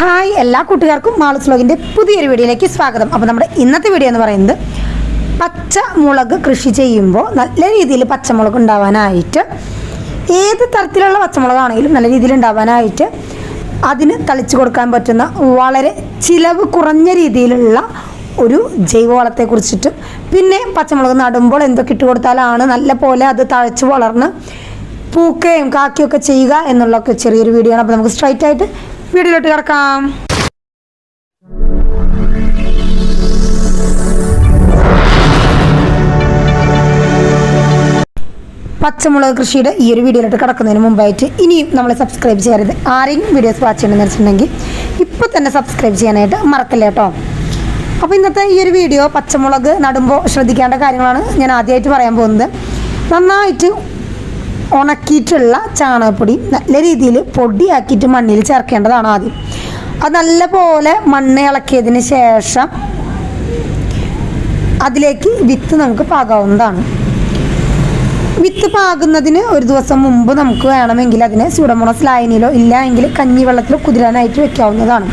Hi എല്ലാ കൂട്ടുകാർക്കും മാളസ് വ്ലോഗിന്റെ പുതിയൊരു വീഡിയോയിലേക്ക് സ്വാഗതം. അപ്പോൾ നമ്മുടെ ഇന്നത്തെ വീഡിയോ എന്ന് പറയുന്നത് പച്ചമുളക് കൃഷി ചെയ്യുമ്പോൾ നല്ല രീതിയിൽ പച്ചമുളക് ഉണ്ടാവാനായിട്ട് ഏത് തരത്തിലുള്ള പച്ചമുളകാണെങ്കിലും നല്ല രീതിയിൽ ഉണ്ടാവാനായിട്ട് അതിന് തളിച്ചു കൊടുക്കാൻ പറ്റുന്ന വളരെ ചിലവ് കുറഞ്ഞ രീതിയിലുള്ള ഒരു ജൈവവളത്തെ കുറിച്ചിട്ടും പിന്നെ പച്ചമുളക് നടുമ്പോൾ എന്തൊക്കെ ഇട്ട് കൊടുത്താലാണ് നല്ല പോലെ അത് തഴച്ച് വളർന്ന് പൂക്കുകയും കാക്കുകയൊക്കെ ചെയ്യുക എന്നുള്ളൊക്കെ ചെറിയൊരു വീഡിയോ ആണ്. അപ്പോൾ നമുക്ക് സ്ട്രൈറ്റ് ആയിട്ട് വീഡിയോയിലോട്ട് കിടക്കാം. പച്ചമുളക് കൃഷിയുടെ ഈ ഒരു വീഡിയോയിലോട്ട് കിടക്കുന്നതിന് മുമ്പായിട്ട് ഇനിയും നമ്മൾ സബ്സ്ക്രൈബ് ചെയ്യരുത് ആരെങ്കിലും വീഡിയോസ് വാച്ച് ചെയ്യണമെന്ന് വെച്ചിട്ടുണ്ടെങ്കിൽ ഇപ്പോൾ തന്നെ സബ്സ്ക്രൈബ് ചെയ്യാനായിട്ട് മറക്കല്ലേ കേട്ടോ? അപ്പോൾ ഇന്നത്തെ ഈ ഒരു വീഡിയോ പച്ചമുളക് നടുമ്പോൾ ശ്രദ്ധിക്കേണ്ട കാര്യങ്ങളാണ് ഞാൻ ആദ്യമായിട്ട് പറയാൻ പോകുന്നത്. നന്നായിട്ട് ഉണക്കിയിട്ടുള്ള ചാണകപ്പൊടി നല്ല രീതിയിൽ പൊടിയാക്കിയിട്ട് മണ്ണിൽ ചേർക്കേണ്ടതാണ് ആദ്യം. അത് നല്ല പോലെ മണ്ണ് ഇളക്കിയതിന് ശേഷം അതിലേക്ക് വിത്ത് നമുക്ക് പാകാവുന്നതാണ്. വിത്ത് പാകുന്നതിന് ഒരു ദിവസം മുമ്പ് നമുക്ക് വേണമെങ്കിൽ അതിനെ സ്യൂഡമോണസ് ലായനിയിലോ ഇല്ല എങ്കിൽ കഞ്ഞിവെള്ളത്തിലോ കുതിരാനായിട്ട് വെക്കാവുന്നതാണ്.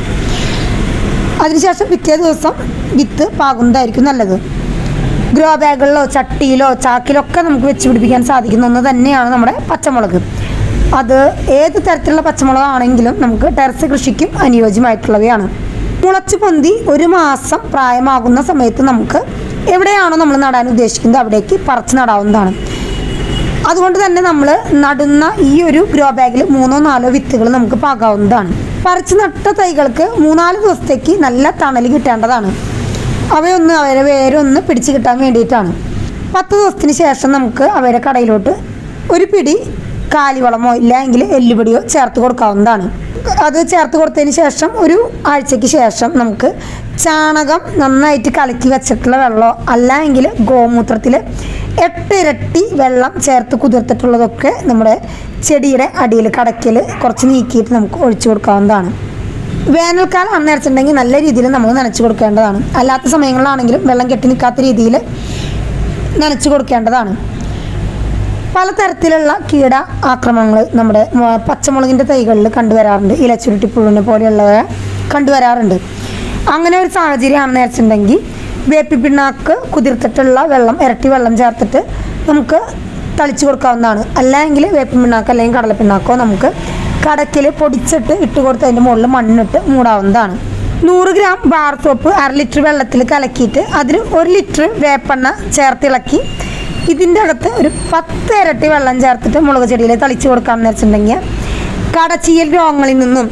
അതിനുശേഷം പിറ്റേ ദിവസം വിത്ത് പാകുന്നതായിരിക്കും നല്ലത്. ഗ്രോ ബാഗുകളിലോ ചട്ടിയിലോ ചാക്കിലോ ഒക്കെ നമുക്ക് വെച്ച് പിടിപ്പിക്കാൻ സാധിക്കുന്ന ഒന്ന് തന്നെയാണ് നമ്മുടെ പച്ചമുളക്. അത് ഏത് തരത്തിലുള്ള പച്ചമുളകാണെങ്കിലും നമുക്ക് ടെറസ് കൃഷിക്കും അനുയോജ്യമായിട്ടുള്ളവയാണ്. മുളച്ച് പൊന്തി ഒരു മാസം പ്രായമാകുന്ന സമയത്ത് നമുക്ക് എവിടെയാണോ നമ്മൾ നടാൻ ഉദ്ദേശിക്കുന്നത് അവിടേക്ക് പറിച്ച് നടാവുന്നതാണ്. അതുകൊണ്ട് തന്നെ നമ്മൾ നടുന്ന ഈ ഒരു ഗ്രോ ബാഗിൽ മൂന്നോ നാലോ വിത്തുകൾ നമുക്ക് പാകാവുന്നതാണ്. പറിച്ച് നട്ട തൈകൾക്ക് മൂന്നാൽ ദിവസത്തേക്ക് നല്ല തണൽ കിട്ടേണ്ടതാണ്. അവയൊന്ന് അവരെ വേരൊന്ന് പിടിച്ച് കിട്ടാൻ വേണ്ടിയിട്ടാണ്. പത്ത് ദിവസത്തിന് ശേഷം നമുക്ക് അവരെ കടയിലോട്ട് ഒരു പിടി കാലിവളമോ ഇല്ലെങ്കിൽ എല്ലുപൊടിയോ ചേർത്ത് കൊടുക്കാവുന്നതാണ്. അത് ചേർത്ത് കൊടുത്തതിന് ശേഷം ഒരു ആഴ്ചയ്ക്ക് ശേഷം നമുക്ക് ചാണകം നന്നായിട്ട് കലക്കി വെച്ചിട്ടുള്ള വെള്ളമോ അല്ലെങ്കിൽ ഗോമൂത്രത്തിൽ എട്ട് ഇരട്ടി വെള്ളം ചേർത്ത് കുതിർത്തിട്ടുള്ളതൊക്കെ നമ്മുടെ ചെടിയുടെ അടിയിൽ കടക്കിൽ കുറച്ച് നീക്കിയിട്ട് നമുക്ക് ഒഴിച്ചു കൊടുക്കാവുന്നതാണ്. വേനൽക്കാലം അന്നേരച്ചുണ്ടെങ്കിൽ നല്ല രീതിയിൽ നമ്മൾ നനച്ചു കൊടുക്കേണ്ടതാണ്. അല്ലാത്ത സമയങ്ങളിലാണെങ്കിലും വെള്ളം കെട്ടി നിൽക്കാത്ത രീതിയിൽ നനച്ചു കൊടുക്കേണ്ടതാണ്. പലതരത്തിലുള്ള കീട ആക്രമണങ്ങൾ നമ്മുടെ പച്ചമുളകിന്റെ തൈകളിൽ കണ്ടുവരാറുണ്ട്. ഇലച്ചുരുട്ടിപ്പുഴുവിനെ പോലെയുള്ളവ കണ്ടുവരാറുണ്ട്. അങ്ങനെ ഒരു സാഹചര്യമാണെന്ന് വെച്ചിട്ടുണ്ടെങ്കിൽ വേപ്പി പിണ്ണാക്ക് കുതിർത്തിട്ടുള്ള വെള്ളം ഇരട്ടി വെള്ളം ചേർത്തിട്ട് നമുക്ക് തളിച്ചു കൊടുക്കാവുന്നതാണ്. അല്ലെങ്കിൽ വേപ്പി പിണ്ണാക്കോ അല്ലെങ്കിൽ കടലപ്പിണ്ണാക്കോ നമുക്ക് കടക്കിൽ പൊടിച്ചിട്ട് ഇട്ട് കൊടുത്ത് അതിന്റെ മുകളിൽ മണ്ണിട്ട് മൂടാവുന്നതാണ്. നൂറ് ഗ്രാം ബാർ സോപ്പ് അര ലിറ്റർ വെള്ളത്തിൽ കലക്കിയിട്ട് അതിൽ ഒരു ലിറ്റർ വേപ്പെണ്ണ ചേർത്തിളക്കി ഇതിന്റെ അകത്ത് ഒരു പത്ത് ഇരട്ടി വെള്ളം ചേർത്തിട്ട് മുളക് ചെടിയിൽ തളിച്ച് കൊടുക്കാമെന്ന് വെച്ചിട്ടുണ്ടെങ്കിൽ കടച്ചിയൽ രോഗങ്ങളിൽ നിന്നും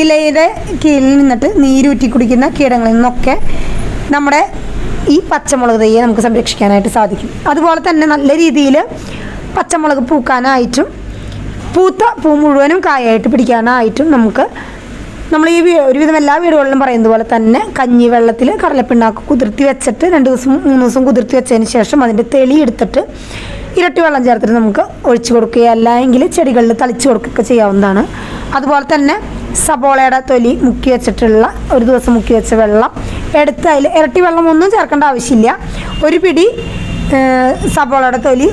ഇലയുടെ കീഴിൽ നിന്നിട്ട് നീരൂറ്റി കുടിക്കുന്ന കീടങ്ങളിൽ നിന്നൊക്കെ നമ്മുടെ ഈ പച്ചമുളക് തയ്യെ നമുക്ക് സംരക്ഷിക്കാനായിട്ട് സാധിക്കും. അതുപോലെ തന്നെ നല്ല രീതിയിൽ പച്ചമുളക് പൂക്കാനായിട്ടും പൂത്ത പൂ മുഴുവനും കായായിട്ട് പിടിക്കാനായിട്ടും നമുക്ക് നമ്മൾ ഈ ഒരുവിധം എല്ലാ വീടുകളിലും പറയുന്നത് പോലെ തന്നെ കഞ്ഞി വെള്ളത്തിൽ കടലപ്പിണ്ണാക്ക് കുതിർത്തി വെച്ചിട്ട് രണ്ട് ദിവസം മൂന്ന് ദിവസം കുതിർത്തി വെച്ചതിന് ശേഷം അതിന്റെ തെളി എടുത്തിട്ട് ഇരട്ടി വെള്ളം ചേർത്തിട്ട് നമുക്ക് ഒഴിച്ചു കൊടുക്കുക അല്ല എങ്കിൽ ചെടികളിൽ തളിച്ചു കൊടുക്കുകയൊക്കെ ചെയ്യാവുന്നതാണ്. അതുപോലെ തന്നെ സബോളയുടെ തൊലി മുക്കി വെച്ചിട്ടുള്ള ഒരു ദിവസം മുക്കി വെച്ച വെള്ളം എടുത്ത് അതിൽ ഇരട്ടി വെള്ളം ഒന്നും ചേർക്കേണ്ട ആവശ്യമില്ല. ഒരു പിടി സബോളയുടെ തൊലി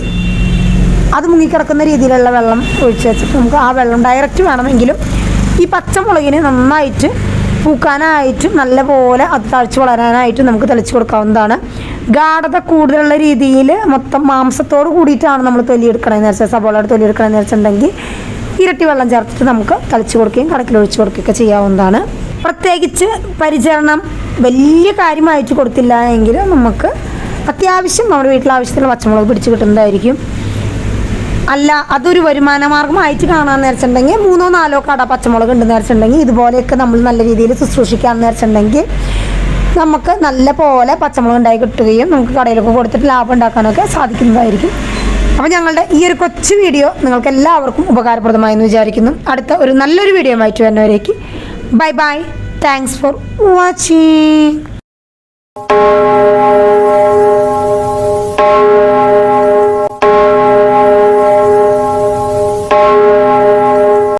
അത് മുങ്ങിക്കിടക്കുന്ന രീതിയിലുള്ള വെള്ളം ഒഴിച്ച് വെച്ചിട്ട് നമുക്ക് ആ വെള്ളം ഡയറക്റ്റ് വേണമെങ്കിലും ഈ പച്ചമുളകിന് നന്നായിട്ട് പൂക്കാനായിട്ടും നല്ലപോലെ അത് തളിച്ച് വളരാനായിട്ടും നമുക്ക് തെളിച്ച് കൊടുക്കാവുന്നതാണ്. ഗാഠത കൂടുതലുള്ള രീതിയിൽ മൊത്തം മാംസത്തോട് കൂടിയിട്ടാണ് നമ്മൾ തൊലിയെടുക്കണമെന്ന് വെച്ചാൽ സബോളയുടെ തൊലിയെടുക്കണമെന്ന് വെച്ചിട്ടുണ്ടെങ്കിൽ ഇരട്ടി വെള്ളം ചേർത്തിട്ട് നമുക്ക് തളിച്ച് കൊടുക്കുകയും കടക്കിലൊഴിച്ച് കൊടുക്കുകയൊക്കെ ചെയ്യാവുന്നതാണ്. പ്രത്യേകിച്ച് പരിചരണം വലിയ കാര്യമായിട്ട് കൊടുത്തില്ല എങ്കിൽ നമുക്ക് അത്യാവശ്യം നമ്മുടെ വീട്ടിലെ ആവശ്യത്തിലുള്ള പച്ചമുളക് പിടിച്ച് കിട്ടുന്നതായിരിക്കും. അല്ല അതൊരു വരുമാന മാർഗമായിട്ട് കാണാൻ വെച്ചിട്ടുണ്ടെങ്കിൽ മൂന്നോ നാലോ കട പച്ചമുളക് ഉണ്ട് വെച്ചിട്ടുണ്ടെങ്കിൽ ഇതുപോലെയൊക്കെ നമ്മൾ നല്ല രീതിയിൽ ശുശ്രൂഷിക്കാമെന്ന് വെച്ചിട്ടുണ്ടെങ്കിൽ നമുക്ക് നല്ല പോലെ പച്ചമുളക് ഉണ്ടായി കിട്ടുകയും നമുക്ക് കടയിലൊക്കെ കൊടുത്തിട്ട് ലാഭം ഉണ്ടാക്കാനൊക്കെ സാധിക്കുന്നതായിരിക്കും. അപ്പോൾ ഞങ്ങളുടെ ഈ ഒരു കൊച്ചു വീഡിയോ നിങ്ങൾക്ക് എല്ലാവർക്കും ഉപകാരപ്രദമായെന്ന് വിചാരിക്കുന്നു. അടുത്ത ഒരു നല്ലൊരു വീഡിയോ ആയിട്ട് വരുന്നവരേക്ക് bye bye. Thanks for watching